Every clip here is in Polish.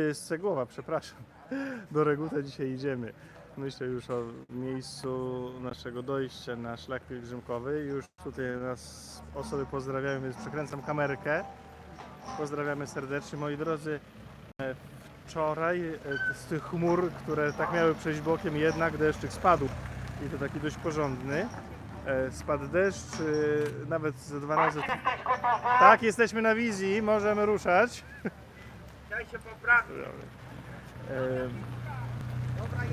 jest Cegłowa, przepraszam. Do Reguta dzisiaj idziemy. Myślę już o miejscu naszego dojścia na szlak pielgrzymkowy. Już tutaj nas osoby pozdrawiają, więc przekręcam kamerkę. Pozdrawiamy serdecznie. Moi drodzy, e, wczoraj e, z tych chmur, które tak miały przejść bokiem, jednak deszczyk spadł. I to taki dość porządny. E, Spadł deszcz, nawet ze dwa razy. Tak, jesteśmy na wizji, możemy ruszać. Daj się poprawić. Em,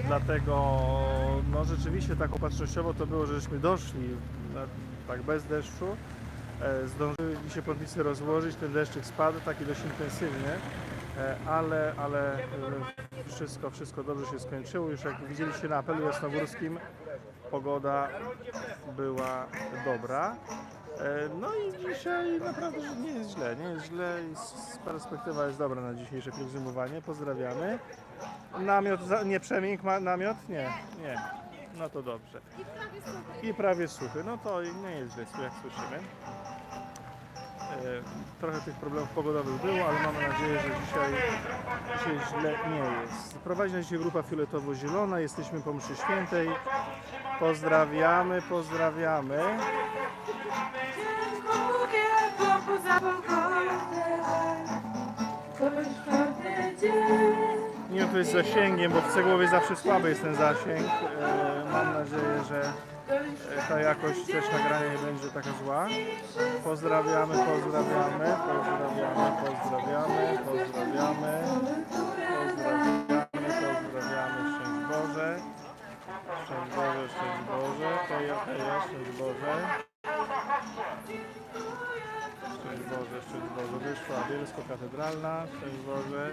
Dlatego no rzeczywiście tak opatrznościowo to było, żeśmy doszli na, tak bez deszczu. E, Zdążyli się pątnicy rozłożyć, ten deszczyk spadł taki dość intensywnie, e, ale, ale e, wszystko, wszystko dobrze się skończyło. Już jak widzieliście na apelu jasnogórskim, pogoda była dobra. E, No i dzisiaj naprawdę nie jest źle, nie jest źle perspektywa jest dobra na dzisiejsze pielgrzymowanie. Pozdrawiamy. Namiot, za- nie przemięk ma namiot? Nie, nie. No to dobrze. I prawie suchy. No to nie jest źle, jak słyszymy. E, Trochę tych problemów pogodowych było, ale mamy nadzieję, że dzisiaj, dzisiaj źle nie jest. Prowadzi nas dzisiaj grupa fioletowo-zielona. Jesteśmy po mszy świętej. Pozdrawiamy, pozdrawiamy. Nie wiem, to jest zasięgiem, bo w Cegłowie zawsze słaby jest ten zasięg. E, Mam nadzieję, że e, ta jakość też nagrania nie będzie taka zła. Pozdrawiamy, pozdrawiamy, pozdrawiamy, pozdrawiamy, pozdrawiamy, pozdrawiamy, pozdrawiamy, szczęść Boże. Szczęść Boże, szczęść Boże, heja, heja, szczęść Boże. Boże, szczęść Boże, wyszła Bielsko-Katedralna, szczęść Boże.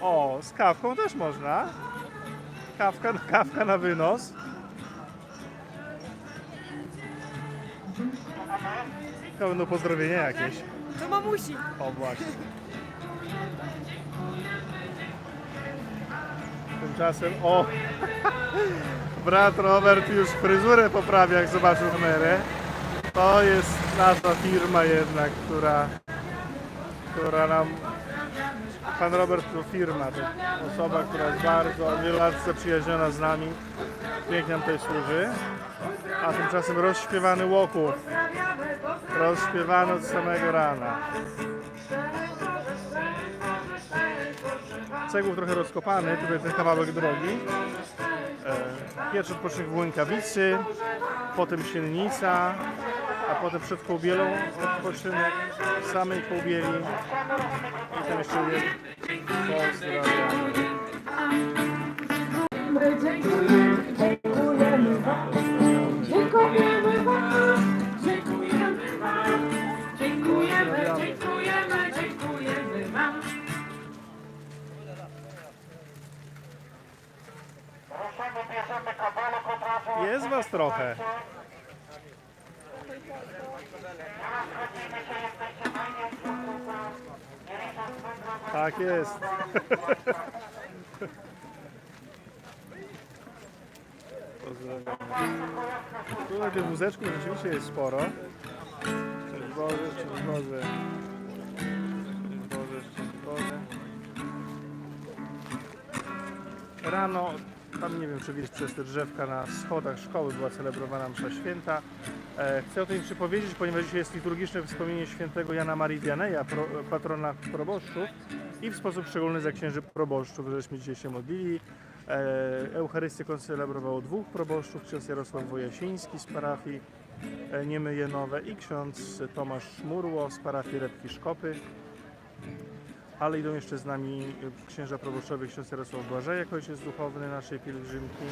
O, z kawką też można. Kawka, kawka na wynos. To będą pozdrowienia jakieś. To mamusi. O właśnie. Tymczasem, o! Brat Robert już fryzurę poprawia, jak zobaczył kamerę. To jest nasza firma jednak, która, która nam... Pan Robert to firma, to osoba, która jest bardzo od wielu lat zaprzyjaźniona z nami. Pięknie nam tutaj służy. A tymczasem rozśpiewany Łoków. Rozśpiewany od samego rana. Cegłów trochę rozkopany, tutaj ten kawałek drogi. E, Pierwszy odpoczynek w Łękawicy, potem Siennica, a potem przed Kołbielą odpoczynek w samej Kołbieli. I tam jeszcze jeden. Razu. Jest was trochę. Rozchodzimy się, jesteście fajnie w środku. Nie licząc tego, Tak jest. Tutaj tych wózeczków rzeczywiście jest sporo. Szczęść Boże, szczęść Boże. Szczęść Boże, szczęść Boże. Rano, tam nie wiem czy wiesz, przez te drzewka na schodach szkoły była celebrowana msza święta. E, Chcę o tym przypowiedzieć, ponieważ dzisiaj jest liturgiczne wspomnienie świętego Jana Marii Wianeja, pro, patrona proboszczów i w sposób szczególny za księży proboszczów, żeśmy dzisiaj się modlili. E, Eucharystię koncelebrowało dwóch proboszczów, ksiądz Jarosław Wojasiński z parafii e, Niemyjenowe i ksiądz Tomasz Szmurło z parafii Repki Szkopy. Ale idą jeszcze z nami księża proboszczowie, ksiądz Jarosław Błażejek, ojciec duchowny naszej pielgrzymki.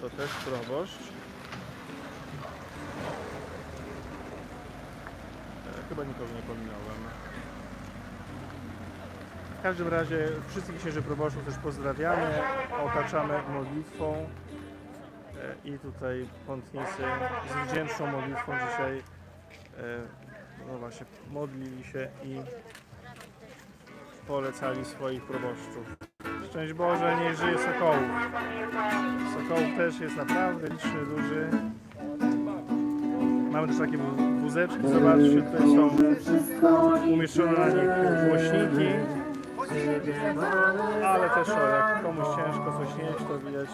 To też proboszcz. E, Chyba nikogo nie pominąłem. W każdym razie wszystkich księży proboszczów też pozdrawiamy, otaczamy modlitwą E, i tutaj pątnicy z wdzięczną modlitwą dzisiaj e, no właśnie modlili się i polecali swoich proboszczów. Szczęść Boże, niech żyje Sokołów. Sokołów też jest naprawdę liczny, duży. Mamy też takie wó- wózeczki, zobaczcie, tutaj są umieszczone na nich głośniki. Ale też o, jak komuś ciężko coś nieść, to widać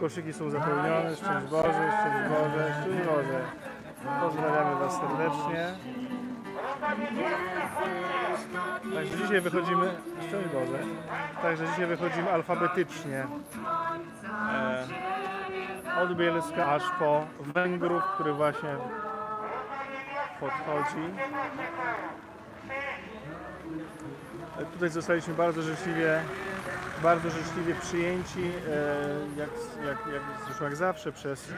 koszyki są zapełnione. Szczęść Boże, szczęść Boże, szczęść Boże. Pozdrawiamy Was serdecznie. Także dzisiaj wychodzimy, szczęść Boże, także dzisiaj wychodzimy alfabetycznie. E, od Bielska aż po Węgrów, który właśnie podchodzi. E, Tutaj zostaliśmy bardzo życzliwie, bardzo życzliwie przyjęci, e, jak, jak, jak, zresztą jak zawsze przez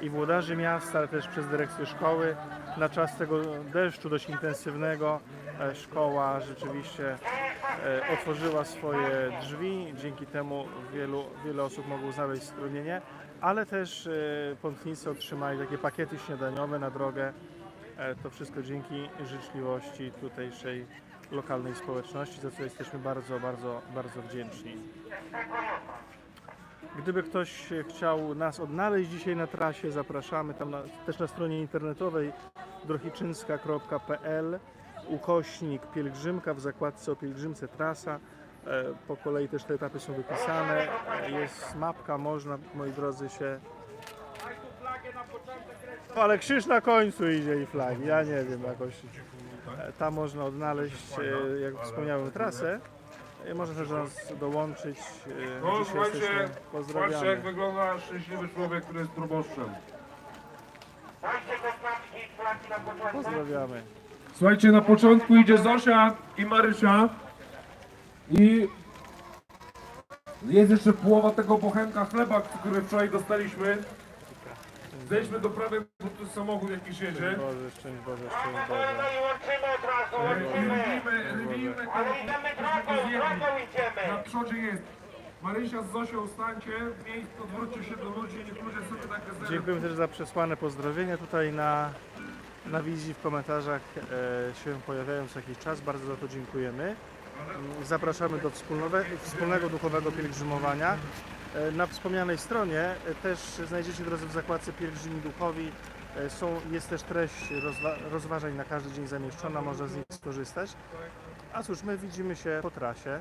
i włodarzy miasta, ale też przez dyrekcję szkoły. Na czas tego deszczu dość intensywnego e, szkoła rzeczywiście e, otworzyła swoje drzwi. Dzięki temu wielu, wiele osób mogło znaleźć schronienie, ale też e, pątnicy otrzymali takie pakiety śniadaniowe na drogę. To wszystko dzięki życzliwości tutejszej lokalnej społeczności, za co jesteśmy bardzo, bardzo, bardzo wdzięczni. Gdyby ktoś chciał nas odnaleźć dzisiaj na trasie, zapraszamy tam na, też na stronie internetowej drohiczynska.pl ukośnik pielgrzymka w zakładce o pielgrzymce trasa. E, Po kolei też te etapy są wypisane. E, Jest mapka, można, moi drodzy, się... O, Ale krzyż na końcu idzie i flagi, ja nie wiem jakoś. E, Tam można odnaleźć, jak wspomniałem, trasę. E, Można też nas dołączyć. E, No Dzisiaj słuchajcie, jesteśmy, patrzcie jak pozdrawiamy. wygląda szczęśliwy człowiek, który jest proboszczem. Na. Pozdrawiamy. Słuchajcie, na początku idzie Zosia i Marysia i jest jeszcze połowa tego bochenka chleba, który wczoraj dostaliśmy. Zejdźmy do prawej, bo tu samochód jakiś jedzie. Boże, szczęść Boże, szczęść No Boże. i łączymy od razu, I łączymy. rybimy, rybimy, Ale idziemy drogą, drogą Na idziemy. przodzie jest. Marysia z Zosią stańcie, miejsce odwróćcie się do ludzi, niech ludzie sobie tak rezerwują. Dziękujemy też za przesłane pozdrowienia tutaj na, na wizji w komentarzach e, się pojawiają co jakiś czas. Bardzo za to dziękujemy. Mm, Zapraszamy do wspólnowe, wspólnego duchowego pielgrzymowania. E, Na wspomnianej stronie e, też znajdziecie drodzy w zakładce Pielgrzymi Duchowi. e, Są, jest też treść rozwa, rozważań na każdy dzień zamieszczona, można z nich skorzystać. A cóż, my widzimy się po trasie.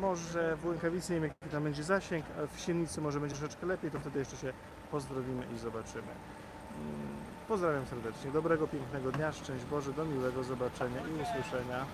Może w Łękawicy nie wiem jaki tam będzie zasięg, w Siennicy może będzie troszeczkę lepiej, to wtedy jeszcze się pozdrowimy i zobaczymy. Mm, Pozdrawiam serdecznie. Dobrego, pięknego dnia, szczęść Boże, do miłego zobaczenia i usłyszenia.